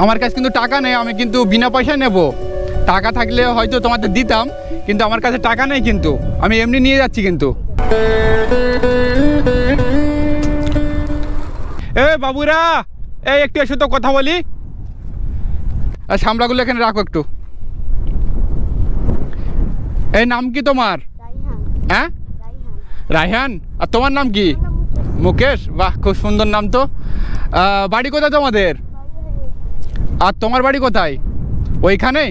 আমার কাছে কিন্তু টাকা নেই আমি কিন্তু বিনা পয়সায় নেব। টাকা থাকলে হয়তো তোমাদের দিতাম কিন্তু আমার কাছে টাকা নেই কিন্তু। আমি এমনি নিয়ে যাচ্ছি কিন্তু। এ বাবুরা এই একটু এসো তো কথা বলি। আর সামলাগুলো এখানে রাখো একটু। এই নাম কি তোমার? হ্যাঁ? রাইহান। রায়হান আর তোমার নাম কি? মুকেশ। বাহ খুব সুন্দর নাম তো। বাড়ি কোথায় তোমাদের? আর তোমার বাড়ি কোথায়? ওইখানে?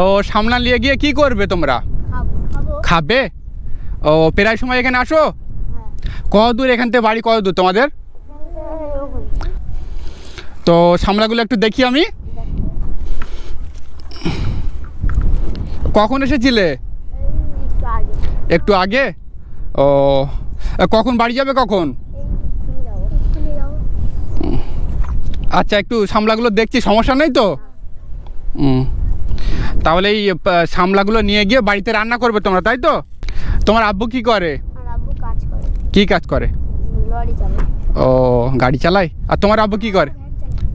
ও সামনা নিয়ে গিয়ে কি করবে তোমরা? খাব ও প্রায় সময় এখানে আসো? হ্যাঁ। কত দূর এখান থেকে বাড়ি কত দূর তোমাদের? তো সামলাগুলো একটু দেখি আমি। কখন এসেছিলে? একটু আগে। ও কখন বাড়ি যাবে কখন এই খুলে যাব খুলে যাব আচ্ছা একটু সামলাগুলো দেখছি সমস্যা নেই তো? তাহলে এই সামলাগুলো নিয়ে গিয়ে বাড়িতে রান্না করবে তোমরা তাই তো? তোমার আব্বু কি করে? কি কাজ করে? ও গাড়ি চালায়? আর তোমার আব্বু কি করে?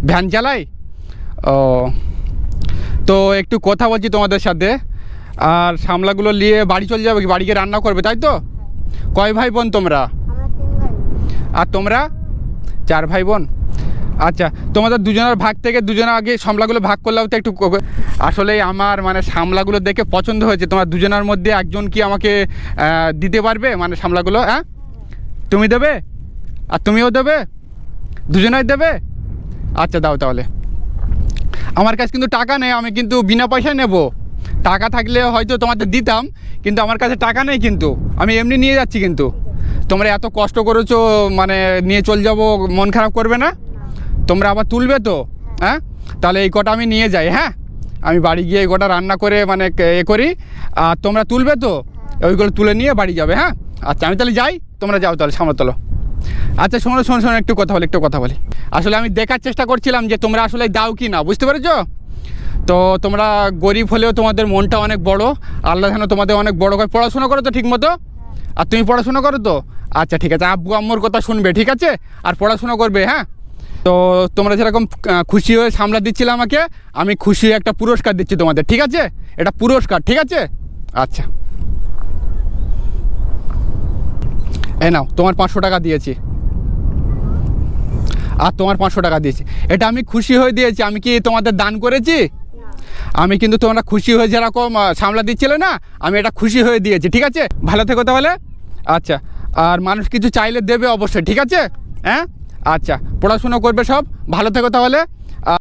ভ্যান চালায়। ও। তো একটু কথা বলছি তোমাদের সাথে। আর সামলাগুলো নিয়ে বাড়ি চলে যাবে কি? বাড়ি গিয়ে রান্না করবে তাই তো? কয় ভাই বোন তোমরা? আর তোমরা? চার ভাই বোন? আচ্ছা তোমাদের দুজনের ভাগ থেকে দুজনের আগে সামলাগুলো ভাগ করলেও তো একটু আসলে আমার মানে সামলাগুলো দেখে পছন্দ হয়েছে। তোমার দুজনের মধ্যে একজন কি আমাকে দিতে পারবে? মানে সামলাগুলো হ্যাঁ? তুমি দেবে? আর তুমিও দেবে? দুজনাই দেবে? আচ্ছা দাও তাহলে। আমার কাছে কিন্তু টাকা নেই, আমি কিন্তু বিনা পয়সায় নেব। টাকা থাকলে হয়তো তোমাদের দিতাম, কিন্তু আমার কাছে টাকা নেই কিন্তু। আমি এমনি নিয়ে যাচ্ছি কিন্তু। তোমরা এত কষ্ট করেছ মানে নিয়ে চলে যাব, মন খারাপ করবে না? তোমরা আবার তুলবে তো? হ্যাঁ? তাহলে এই কটা আমি নিয়ে যাই হ্যাঁ? আমি বাড়ি গিয়ে এই কটা রান্না করে মানে এ করি। আর তোমরা তুলবে তো? ওইগুলো তুলে নিয়ে বাড়ি যাবে হ্যাঁ? আচ্ছা আমি তাহলে যাই, তোমরা যাও তাহলে সামনে তোলো। আচ্ছা শোনো শোনো শোনো, একটু কথা বলি, একটু কথা বলি। আসলে আমি দেখার চেষ্টা করছিলাম যে তোমরা আসলে দাও কি না, বুঝতে পেরেছ? তো তোমরা গরিব হলেও তোমাদের মনটা অনেক বড়, আল্লাহ যেন তোমাদের অনেক বড় করে পড়াশোনা করো তো ঠিক মতো আর তুমি পড়াশোনা করো তো? আচ্ছা ঠিক আছে, আব্বু আম্মুর কথা শুনবে, ঠিক আছে? আর পড়াশোনা করবে হ্যাঁ? তো তোমরা যেরকম খুশি হয়ে সামলা দিচ্ছিলে আমাকে, আমি খুশি হয়ে একটা পুরস্কার দিচ্ছি তোমাদের, ঠিক আছে? এটা পুরস্কার, ঠিক আছে? আচ্ছা। এ নাও, তোমার পাঁচশো টাকা দিয়েছি। আর তোমার পাঁচশো টাকা দিয়েছি। এটা আমি খুশি হয়ে দিয়েছি, আমি কি তোমাদের দান করেছি? আমি কিন্তু তোমরা খুশি হয়ে যেরকম সামলা দিচ্ছিলে না, আমি এটা খুশি হয়ে দিয়েছি, ঠিক আছে? ভালো থেকো তাহলে। আচ্ছা আর মানুষ কিছু চাইলে দেবে অবশ্যই, ঠিক আছে? হ্যাঁ? আচ্ছা পড়াশুনো করবে সব? ভালো থেকো তাহলে।